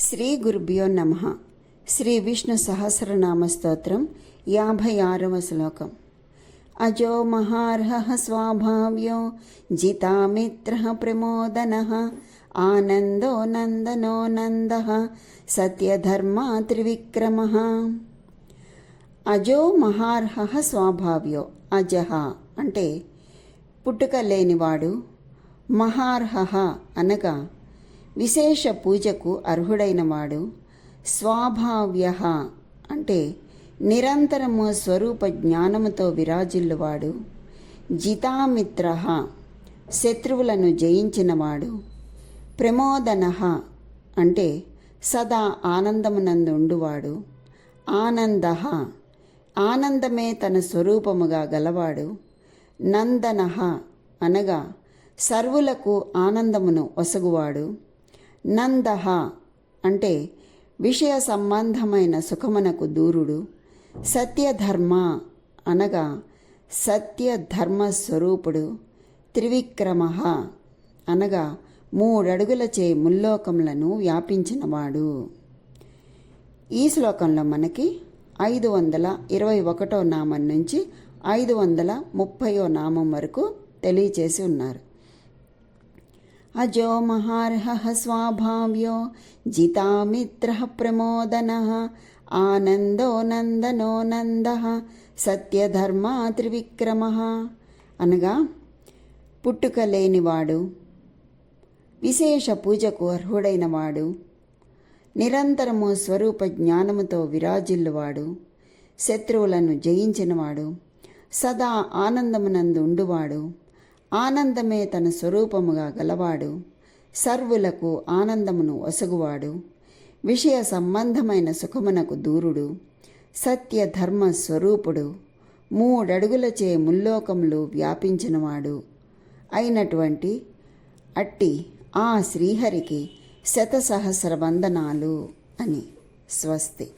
శ్రీ గురుభ్యో నమ. శ్రీ విష్ణు సహస్రనామ స్తోత్రం యాభై ఆరవ శ్లోకం. అజో మహార్హ స్వాభావ్యో జితామిత్ర ప్రమోదన. ఆనందో నందనో నంద. సత్యధర్మా త్రివిక్రమ. అజో మహార్హ స్వాభావ్యో అజహ అంటే పుట్టుక లేనివాడు మహార్హ అనగా విశేష పూజకు అర్హుడైనవాడు స్వాభావ్య అంటే నిరంతరము స్వరూప జ్ఞానముతో విరాజిల్లువాడు జితామిత్ర శత్రువులను జయించినవాడు ప్రమోదన అంటే సదా ఆనందమునందుండువాడు ఆనంద ఆనందమే తన స్వరూపముగా గలవాడు నందన అనగా సర్వులకు ఆనందమును ఒసగువాడు. నందహ అంటే విషయ సంబంధమైన సుఖమునకు దూరుడు. సత్యధర్మ అనగా సత్యధర్మ స్వరూపుడు. త్రివిక్రమ అనగా మూడడుగులచే ముల్లోకములను వ్యాపించినవాడు. ఈ శ్లోకంలో మనకి ఐదు వందల ఇరవై ఒకటో నామం నుంచి ఐదు వందల ముప్పయో నామం వరకు తెలియచేసి ఉన్నారు. అజో మహార్హ స్వాభావ్యో జితామిత్ర ప్రమోదన ఆనందో నందనో నంద సత్యధర్మ త్రివిక్రమ అనగా పుట్టుక లేనివాడు విశేష పూజకు అర్హుడైనవాడు నిరంతరము స్వరూప జ్ఞానముతో విరాజిల్లువాడు శత్రువులను జయించినవాడు సదా ఆనందమునందు ఉండువాడు ఆనందమే తన స్వరూపముగా గలవాడు. సర్వులకు ఆనందమును ఒసగువాడు. విషయ సంబంధమైన సుఖమునకు దూరుడు. సత్య ధర్మ స్వరూపుడు. మూడడుగులచే ముల్లోకములు వ్యాపించినవాడు. అయినటువంటి అట్టి ఆ శ్రీహరికి శతసహస్ర వందనాలు అని స్వస్తి.